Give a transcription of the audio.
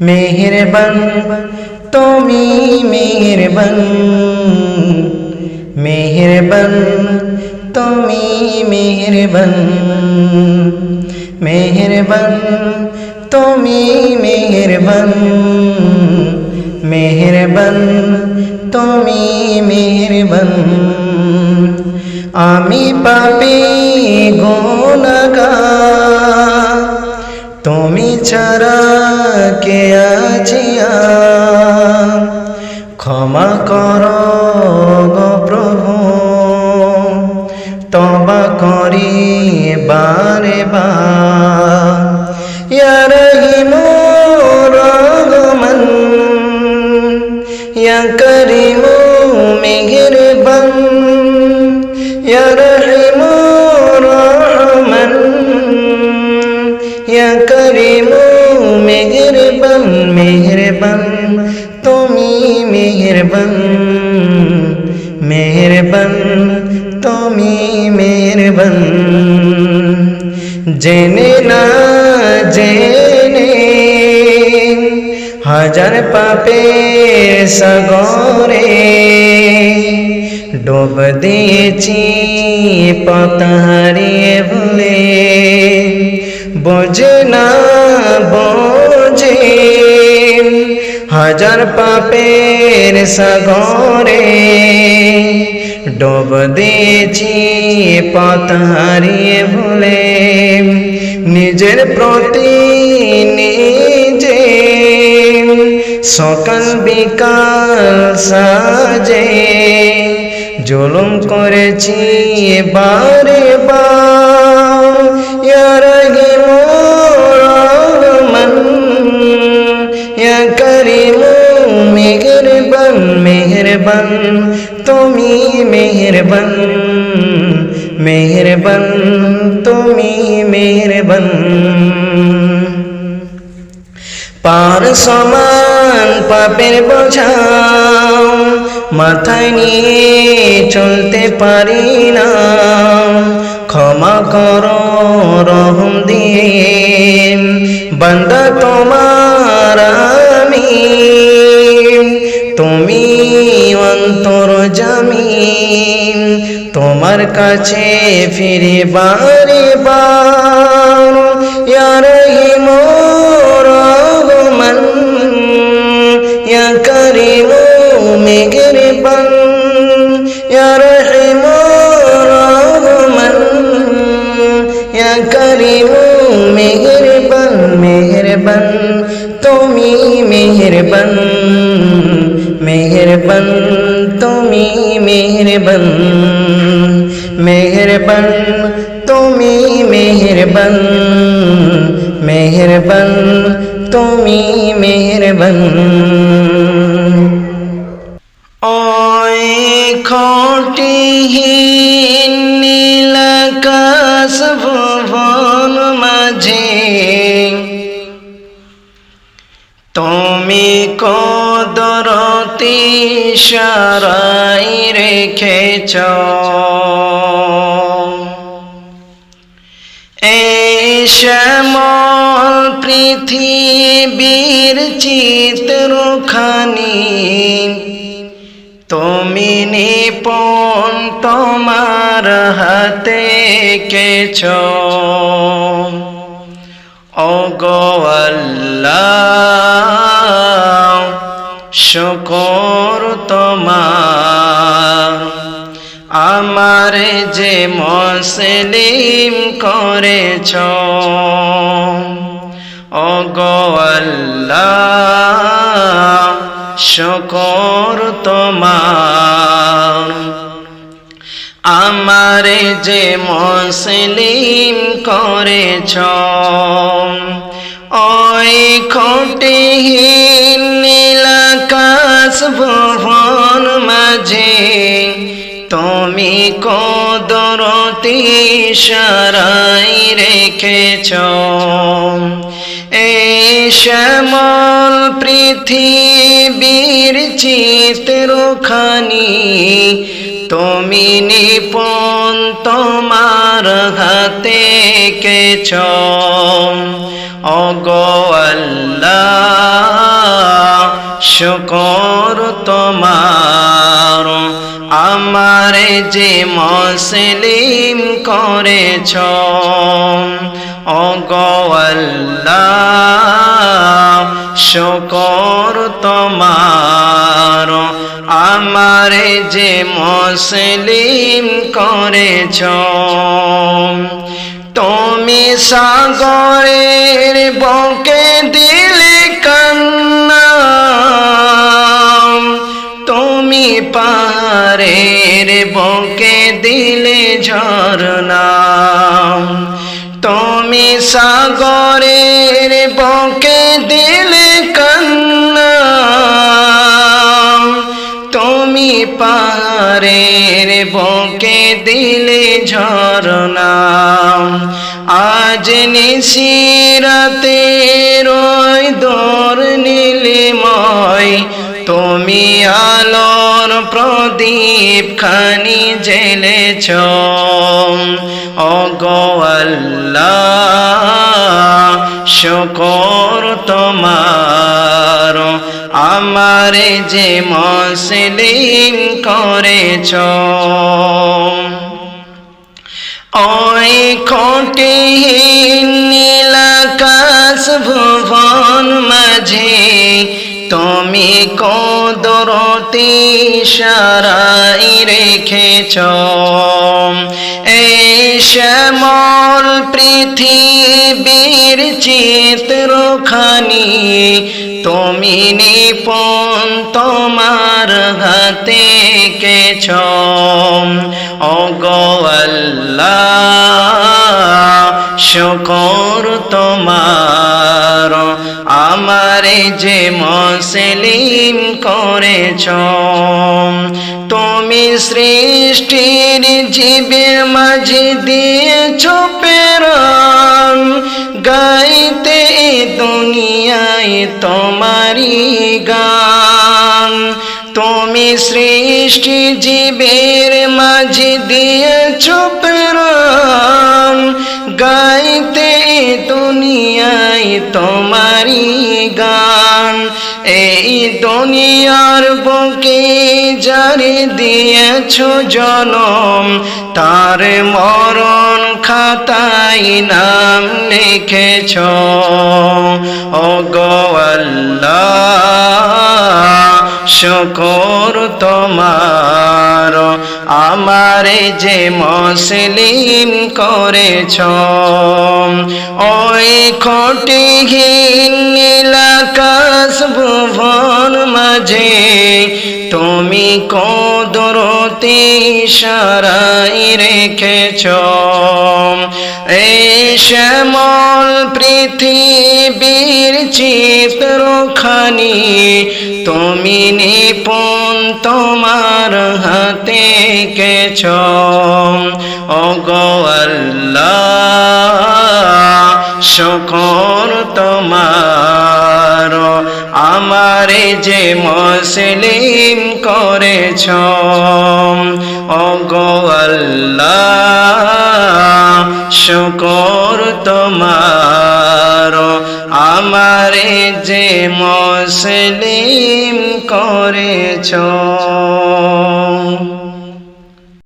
মেহেরবান তুমি মেহেরবান। মেহেরবান তুমি মেহেরবান। মেহেরবান তুমি মেহেরবান। মেহেরবান তুমি মেহেরবান আমি পাপি, গুণাগার। তুমি ছাড়া কে আজিয়া ক্ষমা কর প্রভু। তবা করি বারে বার। ইয়া ইয়া করিমু, মেহেরবান মেহেরবান। তুমি মেহেরবান মেহেরবান। তুমি মেহেরবান। জেনে না, জেনে হাজার পাপে সাগরে ডোব দিয়েছি পতারিয়ে ভুলে। বোঝে না, বোঝে। হাজার পাপের সাগরে ডোব দিয়েছি পতারিয়ে ভুলে। নিজের প্রতি নিজে সকাল বিকাল সাজে। জুলুম করেছি বারে বার। করিমু, মেহেরবান মেহেরবান, তুমি মেহেরবান মেহেরবান, তুমি মেহেরবান। পার সমান পাপের বোঝাও মাথায় নিয়ে চলতে পারি না। ক্ষমা করো রহম দিয়ে, বান্দা তোমার তোমার কাছে ফিরে বারে বার রহিম রহমান ইয়া করিম মেহেরবান ইয়া রহিম রহমান ইয়া করিম মেহেরবান মেহেরবান তুমি মেহেরবান মেহেরবান তুমি মেহেরবান মেহেরবান, তুমি মেহেরবান মেহেরবান, তুমি মেহেরবান। ওই খটিহীন নীলাকাশ ভুবন মাঝে, তুমি কদরতি সারাই রেখেছ। শ্যামল পৃথিবীর চিত্রখানি। তুমি নিপন তোমার হাতে কেছ। অগোয়াল্লাহ শুকর তোমার। আমার যে মুসলিম করেছ। অগোয়াল্লাহ শুকর তোমার। আমারে যে মুসলিম করেছ। ওই খটিহীন নীলাকাশ ভুবন মাঝে তুমি কদরতি সারাই রেখেছ। এই শ্যামল পৃথিবীর চিত্রখানি, তুমি নিপন তোমার হাতে কেছ অগোয়াল্লাহ শুকর তোমার আমার যে মসলিম করেছ অগোয়াল্লাহ শুকর তোমার। আমার যে মসলিম করেছ তুমি সাগরের ঝরনা তুমি সাগরের বকে দিলে কান্না। তুমি পারের বকে দিলে ঝরনা আজ নিশিরাতে রয় দর নীলিময় তুমি আলোর প্রদীপ খানি জেলেছ অগোয়াল্লাহ শুকর তোমার। আমারে যে মসলিম করেছ। ওই খটিহীন নীলাকাশ ভুবন মাঝে তুমি কদরতি সারাই রেখেছ। এই শ্যামল পৃথিবীর চিত্রখানি তুমি নিপন তোমার হাতে কেছ অগোয়াল্লাহ শুকর তোমার, আমারে যে মসলিম করেছ। তুমি সৃষ্টির জীবের মাঝে দিয়েছ প্রেরণ। গাইতে দুনিয়ায় তোমারি গান। তুমি সৃষ্টি জীবের মাঝে দিয়েছ প্রেরণ। দুনিয়ায় তোমারি গান। এই দুনিয়ার বুকে জারি দিয়েছ জনম, তার মরণ খাতায় নাম লিখেছ। ও গোয়াল্লাহ শুকর তোমার। আমারে যে মসলিম করেছ, ওই খটিহীন নীলাকাশ ভুবন মাঝে তুমি কদরতি সারাই রেখেছ। এই শ্যামল পৃথিবীর চিত্রখানি তুমি নিপুণ তোমার হাতে কেছ। অগোয়াল্লাহ শুকর তোমার। আমারে যে মসলিম করেছ। অগোয়াল্লাহ শুকর তোমার। আমারে যে মসলিম করেছ।